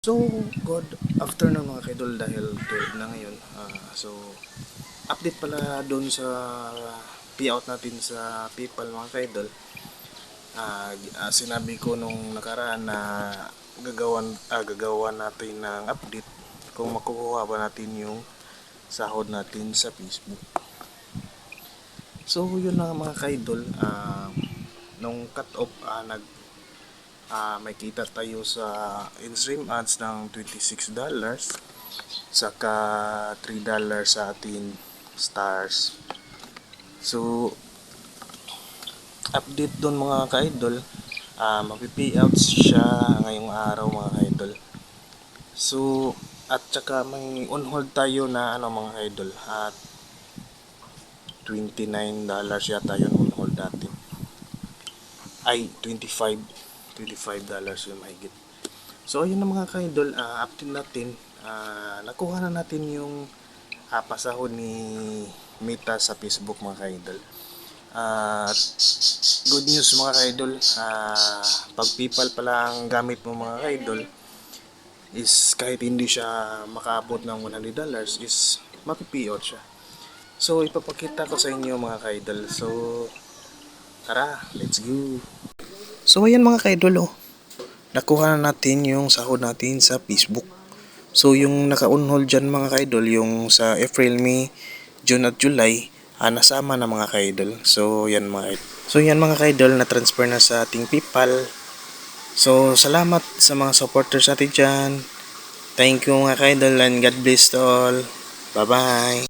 So, good afternoon mga kaidol dahil 12 na ngayon. Ah, so, update pala doon sa payout natin sa PayPal mga kaidol. Ah, sinabi ko nung nakaraan na gagawan, ah, gagawa natin ng update kung makukuha ba natin yung sahod natin sa Facebook. So, yun na mga kaidol. Ah, nung cut off, ah, nag ah may kita tayo sa in-stream ads ng $26 saka $3 sa atin stars. So update doon mga ka-idol. Ah mapi-payouts siya ngayong araw mga ka-idol. So at saka may on hold tayo na ano mga ka-idol at $29 yata yun on hold natin ay 25 25 dollars yung mahigit. So ayun na mga ka-idol uh, update natin Ah, nakuha na natin yung uh, pasahod ni Meta sa Facebook mga ka-idol. At good news mga ka-idol Ah, pag PayPal pala ang gamit mo mga ka-idol is kahit hindi siya makaabot ng 100 dollars is mapipiot siya. So ipapakita ko sa inyo mga ka-idol. So tara let's go So ayan mga kaidol oh. Nakuha na natin yung sahod natin sa Facebook. So yung naka-on hold dyan mga kaidol, yung sa April, May, June at July, ah, nasama na mga kaidol. So yan mga kaidol. So yan mga kaidol, na-transfer na sa ating PayPal. So salamat sa mga supporters natin dyan. Thank you mga kaidol and God bless to all. Bye-bye.